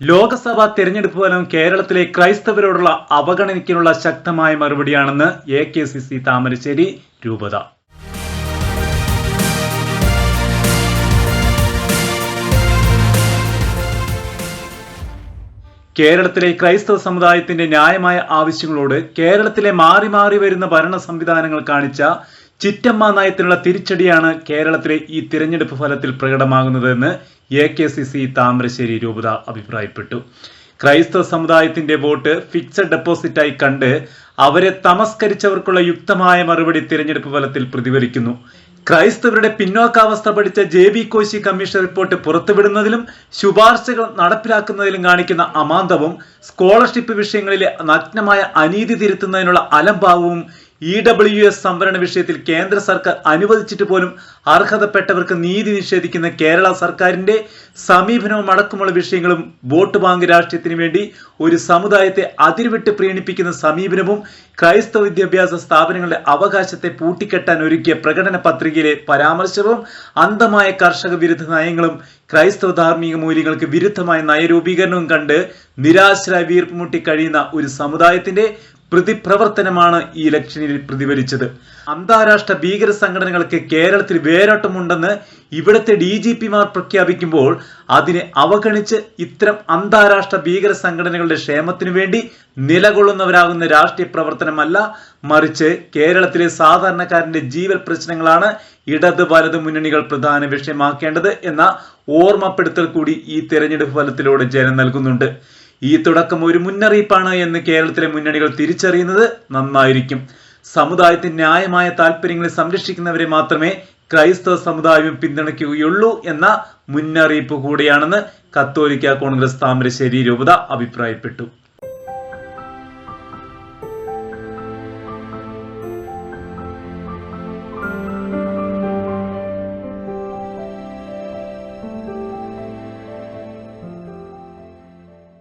ലോക്സഭാ തെരഞ്ഞെടുപ്പ് ഫലം കേരളത്തിലെ ക്രൈസ്തവരോടുള്ള അവഗണനയ്ക്കുള്ള ശക്തമായ മറുപടിയാണെന്ന് A K C C Thamarassery രൂപത. കേരളത്തിലെ ക്രൈസ്തവ സമുദായത്തിന്റെ ന്യായമായ ആവശ്യങ്ങളോട് കേരളത്തിലെ മാറി മാറി വരുന്ന ഭരണ സംവിധാനങ്ങൾ കാണിച്ച ചിറ്റമ്മ നയത്തിനുള്ള തിരിച്ചടിയാണ് കേരളത്തിലെ ഈ തിരഞ്ഞെടുപ്പ് ഫലത്തിൽ പ്രകടമാകുന്നതെന്ന് A K C C Thamarassery രൂപത അഭിപ്രായപ്പെട്ടു. ക്രൈസ്തവ സമുദായത്തിന്റെ വോട്ട് ഫിക്സഡ് ഡെപ്പോസിറ്റായി കണ്ട് അവരെ തമസ്കരിച്ചവർക്കുള്ള യുക്തമായ മറുപടി തിരഞ്ഞെടുപ്പ് ഫലത്തിൽ പ്രതിഫലിക്കുന്നു. ക്രൈസ്തവരുടെ പിന്നോക്കാവസ്ഥ പഠിച്ച J B Koshy commission report പുറത്തുവിടുന്നതിലും ശുപാർശകൾ നടപ്പിലാക്കുന്നതിലും കാണിക്കുന്ന അമാന്തവും സ്കോളർഷിപ്പ് വിഷയങ്ങളിലെ നഗ്നമായ അനീതി തിരുത്തുന്നതിനുള്ള അലംഭാവവും ഇ ഡബ്ല്യു എസ് സംവരണ വിഷയത്തിൽ കേന്ദ്ര സർക്കാർ അനുവദിച്ചിട്ട് പോലും അർഹതപ്പെട്ടവർക്ക് നീതി നിഷേധിക്കുന്ന കേരള സർക്കാരിന്റെ സമീപനവും അടക്കമുള്ള വിഷയങ്ങളും വോട്ട് ബാങ്ക് രാഷ്ട്രീയത്തിന് വേണ്ടി ഒരു സമുദായത്തെ അതിരുവിട്ട് പ്രീണിപ്പിക്കുന്ന സമീപനവും ക്രൈസ്തവ വിദ്യാഭ്യാസ സ്ഥാപനങ്ങളുടെ അവകാശത്തെ പൂട്ടിക്കെട്ടാൻ ഒരുക്കിയ പ്രകടന പത്രികയിലെ പരാമർശവും അന്ധമായ കർഷക വിരുദ്ധ നയങ്ങളും ക്രൈസ്തവ ധാർമ്മിക മൂല്യങ്ങൾക്ക് വിരുദ്ധമായ നയരൂപീകരണവും കണ്ട് നിരാശരായി വീർപ്പുമുട്ടി കഴിയുന്ന ഒരു സമുദായത്തിന്റെ പ്രതിപ്രവർത്തനമാണ് ഈ ഇലക്ഷനിൽ പ്രതിഫലിച്ചത്. അന്താരാഷ്ട്ര ഭീകര സംഘടനകൾക്ക് കേരളത്തിൽ വേരോട്ടമുണ്ടെന്ന് ഇവിടുത്തെ ഡി ജി പിമാർ പ്രഖ്യാപിക്കുമ്പോൾ അതിനെ അവഗണിച്ച് ഇത്തരം അന്താരാഷ്ട്ര ഭീകര സംഘടനകളുടെ ക്ഷേമത്തിനു വേണ്ടി നിലകൊള്ളുന്നവരാകുന്ന രാഷ്ട്രീയ പ്രവർത്തനമല്ല മറിച്ച് കേരളത്തിലെ സാധാരണക്കാരന്റെ ജീവൽ പ്രശ്നങ്ങളാണ് ഇടത് വലത് മുന്നണികൾ പ്രധാന വിഷയമാക്കേണ്ടത് എന്ന ഓർമ്മപ്പെടുത്തൽ കൂടി ഈ തെരഞ്ഞെടുപ്പ് ഫലത്തിലൂടെ ജനം നൽകുന്നുണ്ട്. ഈ തുടക്കം ഒരു മുന്നറിയിപ്പാണ് എന്ന് കേരളത്തിലെ മുന്നണികൾ തിരിച്ചറിയുന്നത് നന്നായിരിക്കും. സമുദായത്തിന്റെ ന്യായമായ താല്പര്യങ്ങളെ സംരക്ഷിക്കുന്നവരെ മാത്രമേ ക്രൈസ്തവ സമുദായം പിന്തുണയ്ക്കുകയുള്ളൂ എന്ന മുന്നറിയിപ്പ് കൂടിയാണെന്ന് കത്തോലിക്ക കോൺഗ്രസ് താമരശ്ശേരി രൂപത അഭിപ്രായപ്പെട്ടു.